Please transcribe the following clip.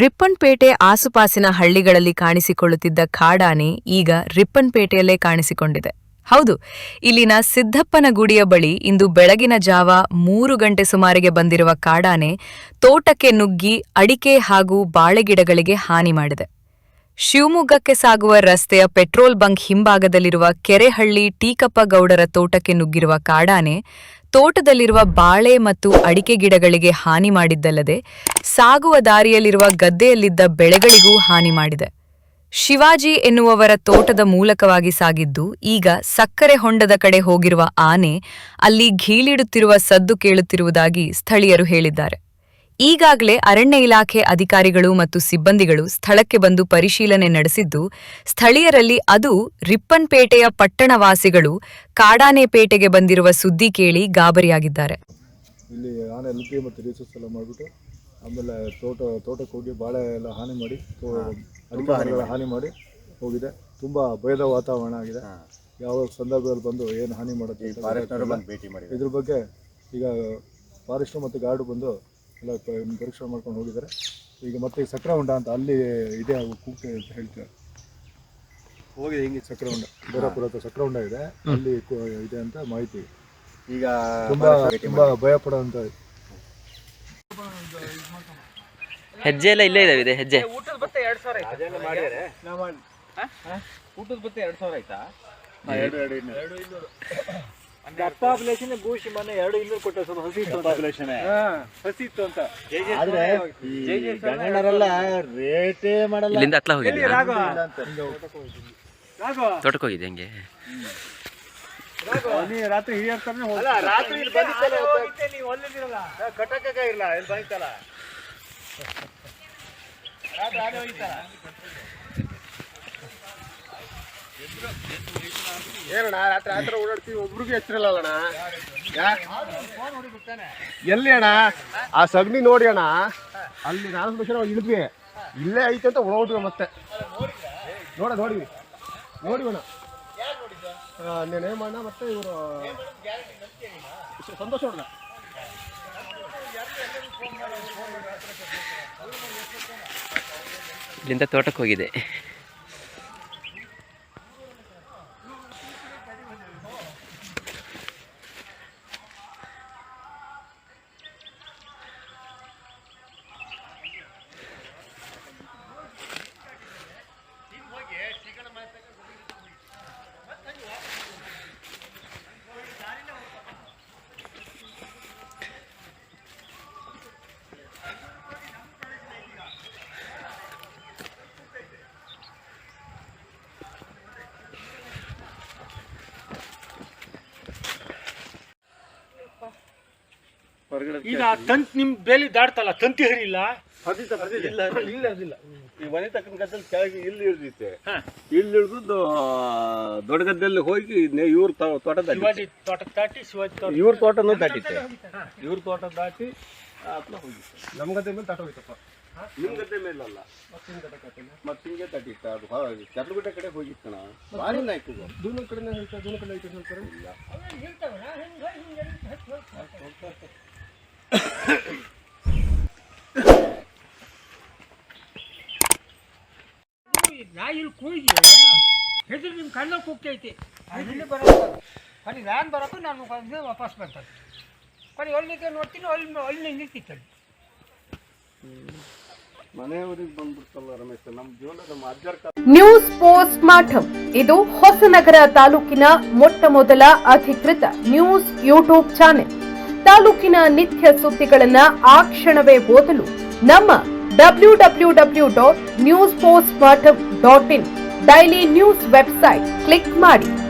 ರಿಪ್ಪನ್ಪೇಟೆ ಆಸುಪಾಸಿನ ಹಳ್ಳಿಗಳಲ್ಲಿ ಕಾಣಿಸಿಕೊಳ್ಳುತ್ತಿದ್ದ ಕಾಡಾನೆ ಈಗ ರಿಪ್ಪನ್ಪೇಟೆಯಲ್ಲೇ ಕಾಣಿಸಿಕೊಂಡಿದೆ. ಹೌದು, ಇಲ್ಲಿನ ಸಿದ್ದಪ್ಪನ ಗುಡಿಯ ಬಳಿ ಇಂದು ಬೆಳಗಿನ ಜಾವ ಮೂರು ಗಂಟೆ ಸುಮಾರಿಗೆ ಬಂದಿರುವ ಕಾಡಾನೆ ತೋಟಕ್ಕೆ ನುಗ್ಗಿ ಅಡಿಕೆ ಹಾಗೂ ಬಾಳೆಗಿಡಗಳಿಗೆ ಹಾನಿ ಮಾಡಿದೆ. ಶಿವಮೊಗ್ಗಕ್ಕೆ ಸಾಗುವ ರಸ್ತೆಯ ಪೆಟ್ರೋಲ್ ಬಂಕ್ ಹಿಂಭಾಗದಲ್ಲಿರುವ ಕೆರೆಹಳ್ಳಿ ಟೀಕಪ್ಪ ಗೌಡರ ತೋಟಕ್ಕೆ ನುಗ್ಗಿರುವ ಕಾಡಾನೆ, ತೋಟದಲ್ಲಿರುವ ಬಾಳೆ ಮತ್ತು ಅಡಿಕೆ ಗಿಡಗಳಿಗೆ ಹಾನಿ ಮಾಡಿದ್ದಲ್ಲದೆ ಸಾಗುವ ದಾರಿಯಲ್ಲಿರುವ ಗದ್ದೆಯಲ್ಲಿದ್ದ ಬೆಳೆಗಳಿಗೂ ಹಾನಿ ಮಾಡಿದೆ. ಶಿವಾಜಿ ಎನ್ನುವವರ ತೋಟದ ಮೂಲಕವಾಗಿ ಸಾಗಿದ್ದು, ಈಗ ಸಕ್ಕರೆ ಹೊಂಡದ ಕಡೆ ಹೋಗಿರುವ ಆನೆ ಅಲ್ಲಿ ಘೀಳಿಡುತ್ತಿರುವ ಸದ್ದು ಕೇಳುತ್ತಿರುವುದಾಗಿ ಸ್ಥಳೀಯರು ಹೇಳಿದ್ದಾರೆ. ಈಗಾಗಲೇ ಅರಣ್ಯ ಇಲಾಖೆ ಅಧಿಕಾರಿಗಳು ಮತ್ತು ಸಿಬ್ಬಂದಿಗಳು ಸ್ಥಳಕ್ಕೆ ಬಂದು ಪರಿಶೀಲನೆ ನಡೆಸಿದ್ದು ಸ್ಥಳೀಯರಲ್ಲಿ ಅದು ರಿಪ್ಪನ್ಪೇಟೆಯ ಪಟ್ಟಣವಾಸಿಗಳು ಕಾಡಾನೆಪೇಟೆಗೆ ಬಂದಿರುವ ಸುದ್ದಿ ಕೇಳಿ ಗಾಬರಿಯಾಗಿದ್ದಾರೆ. ಇಲ್ಲಿ ಆನೆ ಲುಕ್ಕಿ ಮತ್ತು ರೀಸಸ್ ಎಲ್ಲ ಮಾಡಿಬಿಟ್ಟು ಆಮೇಲೆ ತೋಟ ತೋಟಕ್ಕೆ ಹೋಗಿ ಬಾಳೆ ಎಲ್ಲ ಹಾನಿ ಮಾಡಿ ಅಡಿಕೆ ಮರಗಳ ಹಾನಿ ಮಾಡಿ. ಹೋಗಿದೆ. ತುಂಬ ಭಯದ ವಾತಾವರಣ ಆಗಿದೆ. ಯಾವ ಸಂದರ್ಭದಲ್ಲಿ ಬಂದು ಏನು ಹಾನಿ ಮಾಡುತ್ತೆ ಇದ್ರ ಬಗ್ಗೆ ಈಗ ಫಾರೆಸ್ಟ್ ಮತ್ತು ಗಾರ್ಡು ಬಂದು ಎಲ್ಲ ಪರೀಕ್ಷೆ ಮಾಡ್ಕೊಂಡು ಹೋಗಿದ್ದಾರೆ. ಈಗ ಮತ್ತೆ ಈಗ ಸಕ್ರ ಹೊಂಡ ಅಂತ ಅಲ್ಲಿ ಇದೆ ಅವು ಕೂಗ್ತೆ ಅಂತ ಹೇಳ್ತಾರೆ. ಹೋಗಿದೆ ಹಿಂಗೆ ಸಕ್ರ ಹೊಂಡ ಬೇರಾಪುರ ಹತ್ರ ಸಕ್ರ ಹೊಂಡ ಇದೆ. ಅಲ್ಲಿ ಕು- ಇದೆ ಅಂತ ಮಾಹಿತಿ. ಈಗ ತುಂಬಾ ತುಂಬ ಭಯ ಅಂತ ಹೆಜ್ಜೆ ಎಲ್ಲ ಇಲ್ಲೇ ಇದಾವೆ ಇದೆ ಹೆಜ್ಜೆ. ಊಟದ ಬತ್ತೆ ಎರಡ್ ಸಾವಿರ ಊಟದ ಬತ್ತೆ ಎರಡ್ ಸಾವಿರ ಆಯ್ತಾ? ಎರಡು ಎರಡು ಇನ್ನೂರು. ಪಾಪ್ಯುಲೇಷನ್ ಗೂಶಿ ಮನೆ ಎರಡು ಇನ್ನೂರು ಕೊಟ್ಟ ಸ್ವಲ್ಪ ಹಸಿ ಇತ್ತು ಅಂತ. ಪಾಪ್ಯುಲೇಷನ್ ಹಾ, ಹಸಿ ಇತ್ತು ಅಂತ ಆದ್ರೆ ಈ ಗಂಗಣ್ಣರೆಲ್ಲ ರೇಟೇ ಮಾಡಲ್ಲ. ಇಲ್ಲಿಂದ ಹತ್ಲ ಹೋಗಿದೆ. ಎಲ್ಲಿ ರಾಘವ? ರಾಘವ, ತೋಟಕ್ಕೆ ಹೋಗಿದೆ ಹಂಗೆ? ರಾತ್ರಿ ಹಿರಿಯರ್ ತರನೇ. ರಾತ್ರಿ ಇಲ್ಲಿ ಹೋಗಿದ್ದೆ, ನೀವು ಅಲ್ಲಿದ್ದೀರಲ್ಲ. ಕಟ್ಟಕ್ಕ ಇಲ್ಲ ಇಲ್ಲಿ ಬಂದಿತ್ತಲ್ಲ ರಾತ್ರಿ ಆನೆ ಹೋಗಿತ್ತಲ್ಲ. ಏನಣ್ಣ, ರಾತ್ರಿ ರಾತ್ರಿ ಓಡಾಡ್ತೀವಿ, ಒಬ್ರಿಗೂ ಹೆಸರಿಲ್ಲ ಅಣ್ಣ ಎಲ್ಲಿ ಅಣ್ಣ ಆ ಸಗಣಿ ನೋಡಿ ಅಣ್ಣ. ಅಲ್ಲಿ ನಾನು ಲಕ್ಷಣ ಇಳಿದ್ವಿ. ಇಲ್ಲೇ ಐತೆ ಅಂತ ಓಡೋದ್ವಿ ಮತ್ತೆ. ನೋಡ, ನೋಡಿ. ನೋಡಿ ಅಣ್ಣ. ನೇಮಣ್ಣ ಮತ್ತೆ ಇವರು? ಸಂತೋಷ ಅಣ್ಣ ಇಲ್ಲಿಂದ ತೋಟಕ್ಕೆ ಹೋಗಿದೆ. ಈಗ ತಂತಿ ನಿಮ್ ಬೇಲಿ ದಾಡ್ತಲ್ಲ ತಂತಿ ಹರಿಲ್ಲ ಇಲ್ಲ ಇಲ್ಲ ಅದಿಲ್ಲ ಈ ಮನೆ ತಕ್ಕನ ಗದ್ದಲ್ಲಿ ಕೆಳಗೆ ಇಲ್ಲಿ ಇಳಿದಿತ್ತೆ ಇಲ್ಲಿ ಇಳಿದು ದೊಡ್ಡ ಗದ್ದೆಯಲ್ಲಿ ಹೋಗಿ ಇವ್ರ ತೋಟ ಶಿವಾಜಿ ತೋಟ ದಾಟಿ ಶಿವಾಜಿ ತೋಟ ಇವ್ರ ತೋಟನೂ ದಾಟಿತ್ತೆ. ಇವ್ರ ತೋಟ ದಾಟಿ ಹತ್ರ ಹೋಗಿತ್ತು. ನಮ್ಮ ಗದ್ದೆ ಮೇಲೆ ದಾಟ ಹೋಯ್ತಪ್ಪ. ನಿಮ್ಮ ಗದ್ದೆ ಮೇಲಲ್ಲ? ಮತ್ತೆ ಹಿಂಗೆ ತಟ್ಟಿತ್ತ ಅದು ಚರ್ಲಗುಡ್ಡೆ ಕಡೆ ಹೋಗಿತ್ತಣ ಭಾರಿ ನಾಯ್ಕು ದೂನ ಕಡೆ ಹೇಳ್ತಾರೆ ದೂನ ಕಡೆ ಐತೆ ಹೇಳ್ತಾರೆ. ಇಲ್ಲ. ನಾ ಇಲ್ಲಿ ಕೂಗಿ ಹೆದ್ರು ನಿಮ್ಮ ಕಣ್ಣ ಐತಿ ಇಲ್ಲಿ ಬರೋದು ಅಲ್ಲಿ ನಾನು ಬರೋಕ್ಕೂ ನಾನು ಬಂದು ವಾಪಸ್ ಬರ್ತದೆ ಕೊನೆ ಎಲ್ಲಿಗೆ ನೋಡ್ತೀನಿ ಅಲ್ಲಿ ಅಲ್ಲಿ ನಿಂತಿತ್ತಲ್ಲಿ ಮನೆಯವ್ರಿಗೆ ಬಂದ್ಬಿಡ್ತಲ್ಲ ರಮೇಶ್ ನಮ್ಮ ಜೀವನದ ಅಜ್ಜರ ನ್ಯೂಸ್ ಪೋಸ್ಟ್ ಮಾರ್ಟಮ್ ಇದು ಹೊಸನಗರ ತಾಲೂಕಿನ ಮೊಟ್ಟ ಮೊದಲ ಅಧಿಕೃತ ನ್ಯೂಸ್ ಯೂಟ್ಯೂಬ್ ಚಾನೆಲ್. ತಾಲೂಕಿನ ನಿತ್ಯ ಸುದ್ದಿಗಳನ್ನ ಆ ಕ್ಷಣವೇ ಓದಲು ನಮ್ಮ W W W dot news post dot in. Daily news website. Click ಮಾಡಿ.